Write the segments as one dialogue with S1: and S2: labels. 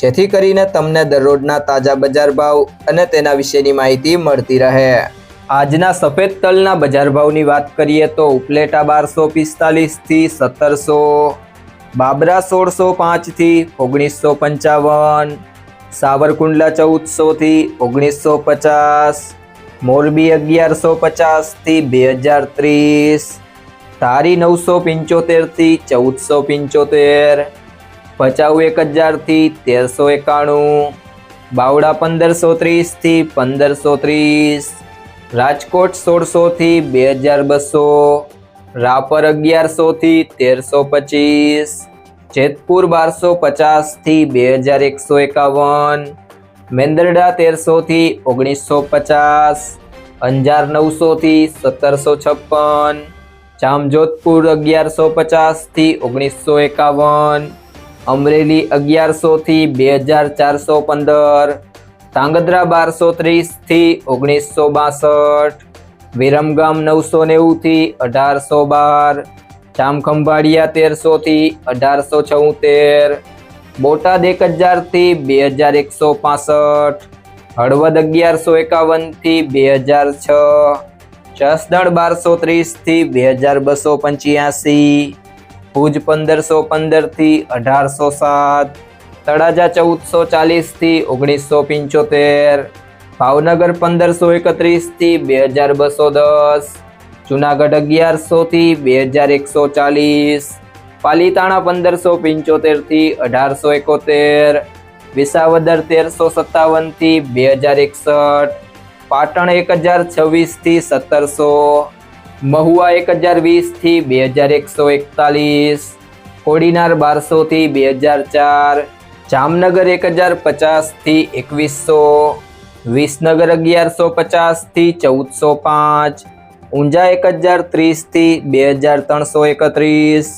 S1: જેથી કરીને તમને દરરોજના તાજા બજાર ભાવ અને તેના વિશેની માહિતી મળતી રહે. આજના સફેદ તલના બજાર ભાવની વાત કરીએ તો ઉપલેટા બારસો પિસ્તાલીસથી સત્તરસો, બાબરા સોળસો પાંચથી ઓગણીસો પંચાવન, સાવરકુંડલા ચૌદસોથી ઓગણીસો પચાસ, મોરબી અગિયારસો પચાસથી બે હજાર ત્રીસ તારી નવસો પંચોતેરથી ચૌદસો પંચોતેર ભચાઉ એક હજારથી તેરસો એકાણું બાવડા પંદરસો ત્રીસથી પંદરસો ત્રીસ, રાજકોટ સોળસોથી બે હજાર બસો, રાપર અગિયારસોથી તેરસો પચીસ, જેતપુર બારસો પચાસથી બે હજાર એકસો એકાવન, મેંદરડા તેરસોથી ઓગણીસો પચાસ, અંજાર નવસોથી સત્તરસો છપ્પન, જામજોધપુર અગિયારસો પચાસથી ઓગણીસો એકાવન અમરેલી અગિયારસોથી બે હજાર ચારસો પંદર, ધાંગધ્રા બારસો ત્રીસથી ઓગણીસો બાસઠ, વિરમગામ નવસો નેવુંથી અઢારસો બાર, જામખંભાળિયા તેરસોથી અઢારસો છોતેર, બોટાદ એક હજારથી બે હજાર એકસો પાસઠ, હળવદ અગિયારસો એકાવનથી બે હજાર છ, જસદણ બારસો ત્રીસથી બે હજાર બસો પંચ્યાસી ભુજ પંદરસો પંદરથી અઢારસો સાત, તળાજા ચૌદસો ચાલીસથી ઓગણીસો પંચોતેર, ભાવનગર પંદરસો એકત્રીસથી બે હજાર બસો દસ, જુનાગઢ અગિયારસોથી બે હજાર એકસો ચાલીસ, પાલીતાણા પંદરસો પંચોતેરથી અઢારસો એકોતેર, વિસાવદર તેરસો સત્તાવનથી બે હજાર એકસઠ, પાટણ એક હજાર છવ્વીસથી સત્તરસો મહુવા એક હજાર વીસથી બે હજાર એકસો એકતાલીસ. કોડીનાર બારસોથી બે હજાર ચાર. જામનગર એક હજાર પચાસથી એકવીસો. વિસનગર અગિયારસો પચાસથી ચૌદસો પાંચ. ઊંઝા એક હજાર ત્રીસથી બે હજાર ત્રણસો એકત્રીસ.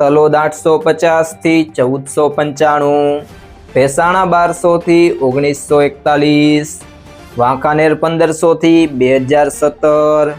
S1: તલોદ આઠસો પચાસથી ચૌદસો પંચાણું. ભેસાણા બારસોથી ઓગણીસો એકતાલીસ. વાંકાનેર પંદરસોથી બે હજાર સત્તર.